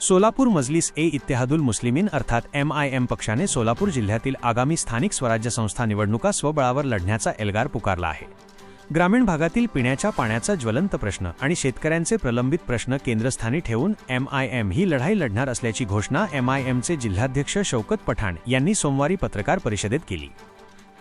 सोलापूर मजलिस ए इत्तेहादुल मुस्लिमीन अर्थात M I am पक्षाने सोलापूर जिल्ह्यातील आगामी स्थानिक स्वराज्य संस्था निवडणुका स्वबळावर लढण्याचा एल्गार पुकारला आहे. ग्रामीण भागातील पिण्याच्या पाण्याचा ज्वलंत प्रश्न आणि शेतकऱ्यांचे प्रलंबित प्रश्न केंद्रस्थानी ठेवून एम आय एम ही लढाई लढणार असल्याची घोषणा एम आय एमचे जिल्हाध्यक्ष शौकत पठाण यांनी सोमवारी पत्रकार परिषदेत केली.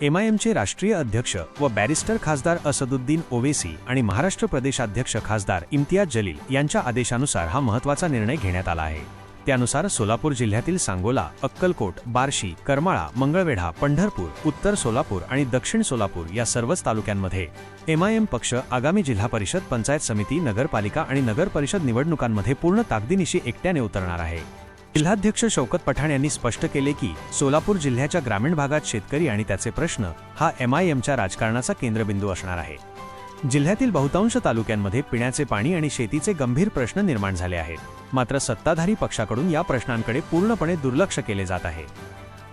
एमआयएमचे राष्ट्रीय अध्यक्ष व बॅरिस्टर खासदार असदुद्दीन ओवेसी आणि महाराष्ट्र प्रदेशाध्यक्ष खासदार इम्तियाज जलील यांच्या आदेशानुसार हा महत्त्वाचा निर्णय घेण्यात आला आहे. त्यानुसार सोलापूर जिल्ह्यातील सांगोला अक्कलकोट बार्शी करमाळा मंगळवेढा पंढरपूर उत्तर सोलापूर आणि दक्षिण सोलापूर या सर्वच तालुक्यांमध्ये एमआयएम पक्ष आगामी जिल्हा परिषद पंचायत समिती नगरपालिका आणि नगर परिषद निवडणुकांमध्ये पूर्ण ताकदीनिशी एकट्याने उतरणार आहे. जिल्हाध्यक्ष शौकत पठाण यांनी स्पष्ट केले की सोलापूर जिल्ह्याच्या ग्रामीण भागात शेतकरी आणि त्याचे प्रश्न हा एमआयएमच्या राजकारणाचा केंद्रबिंदू असणार आहे. जिल्ह्यातील बहुतांश तालुक्यांमध्ये पिण्याचे पाणी आणि शेतीचे गंभीर प्रश्न निर्माण झाले आहेत. मात्र सत्ताधारी पक्षाकडून या प्रश्नांकडे पूर्णपणे दुर्लक्ष केले जात आहे.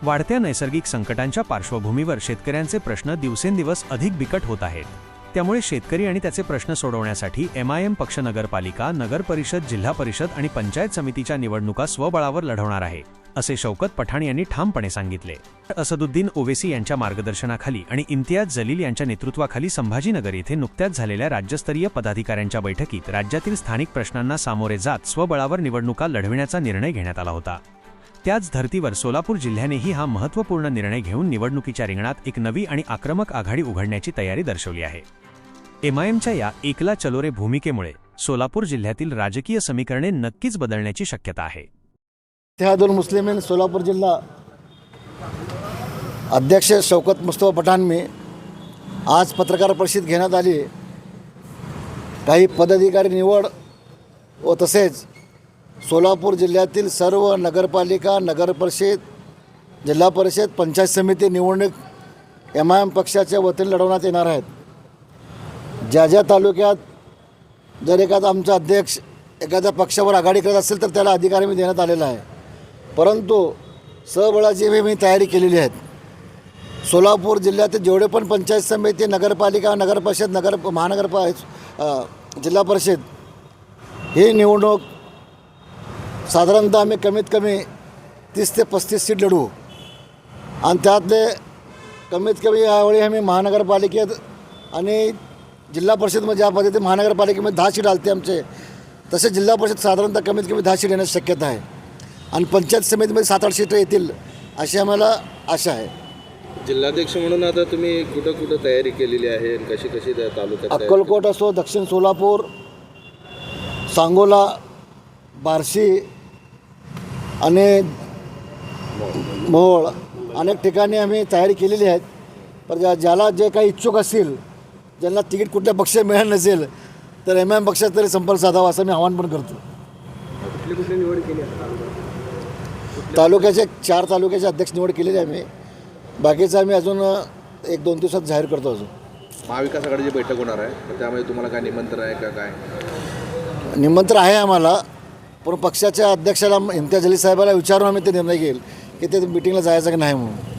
वाढत्या नैसर्गिक संकटांच्या पार्श्वभूमीवर शेतकऱ्यांचे प्रश्न दिवसेंदिवस अधिक बिकट होत आहेत. त्यामुळे शेतकरी आणि त्याचे प्रश्न सोडवण्यासाठी एम पक्ष नगरपालिका नगर परिषद जिल्हा परिषद आणि पंचायत समितीच्या निवडणुका स्वबळावर लढवणार आहे असे शौकत पठाण यांनी ठामपणे सांगितले. असदुद्दीन ओवेसी यांच्या मार्गदर्शनाखाली आणि इम्तियाज जलील यांच्या नेतृत्वाखाली संभाजीनगर येथे नुकत्याच झालेल्या राज्यस्तरीय पदाधिकाऱ्यांच्या बैठकीत राज्यातील स्थानिक प्रश्नांना सामोरे जात स्वबळावर निवडणुका लढविण्याचा निर्णय घेण्यात आला होता. त्याच धर्तीवर सोलापूर जिल्ह्यानेही हा महत्त्वपूर्ण निर्णय घेऊन निवडणुकीच्या रिंगणात एक नवी आणि आक्रमक आघाडी उघडण्याची तयारी दर्शवली आहे. एमआयएमच्या या एकला चलोरे भूमिकेमुळे सोलापूर जिल्ह्यातील राजकीय समीकरणे नक्कीच बदलण्याची शक्यता आहे. इतिहादुल मुस्लिमीन सोलापूर जिल्हा अध्यक्ष शौकत मुस्तफा पठाण आज पत्रकार परिषद घेण्यात आली. काही पदाधिकारी निवड व तसेच सोलापूर जिल्ह्यातील सर्व नगरपालिका नगरपरिषद जिल्हा परिषद पंचायत समिती निवडणूक एम आय एम पक्षाच्या वतीने लढवण्यात येणार आहेत. ज्या ज्या तालुक्यात जर एखादा आमचा अध्यक्ष एखाद्या पक्षावर आघाडी करत असेल तर त्याला अधिकार मी देण्यात आलेला आहे. परंतु सबळाची मी मी तयारी केलेली आहेत. सोलापूर जिल्ह्यातील जेवढे पण पंचायत समिती नगरपालिका नगरपरिषद नगर महानगरपा जिल्हा परिषद ही निवडणूक साधारणतः आम्ही कमीत कमी तीस ते पस्तीस सीट लढवू. आणि त्यातले कमीत कमी यावेळी आम्ही महानगरपालिकेत आणि जिल्हा परिषदमध्ये ज्या पद्धतीने महानगरपालिकेमध्ये दहा सीट आलते आमचे तसे जिल्हा परिषद साधारणतः कमीत कमी दहा सीट येण्याची शक्यता आहे. आणि पंचायत समितीमध्ये सात आठ सीटं येतील अशी आम्हाला आशा आहे. जिल्हाध्यक्ष म्हणून आता तुम्ही कुठं कुठं तयारी केलेली आहे आणि कशी कशी त्या तालुक्यात तयारी अक्कलकोट असो दक्षिण सोलापूर सांगोला बार्शी आणि मोहोळ अनेक ठिकाणी आम्ही तयारी केलेली आहेत. पण ज्या ज्याला जे काही इच्छुक असतील ज्यांना तिकीट कुठल्या पक्ष मिळालं नसेल तर एम एम पक्षात तरी संपर्क साधावा असं मी आवाहन पण करतो. तालुक्याचे चार तालुक्याचे अध्यक्ष निवड केलेली आहे आम्ही. बाकीचं आम्ही अजून एक दोन दिवसात जाहीर करतो अजून. महाविकास आघाडीची बैठक होणार आहे त्यामुळे तुम्हाला काय निमंत्रण आहे का काय? निमंत्रण आहे आम्हाला. पण पक्षाच्या अध्यक्षाला इम्तियाज अली साहेबाला विचारून आम्ही ते निर्णय घेईल की ते मिटिंगला जायचं की नाही म्हणून.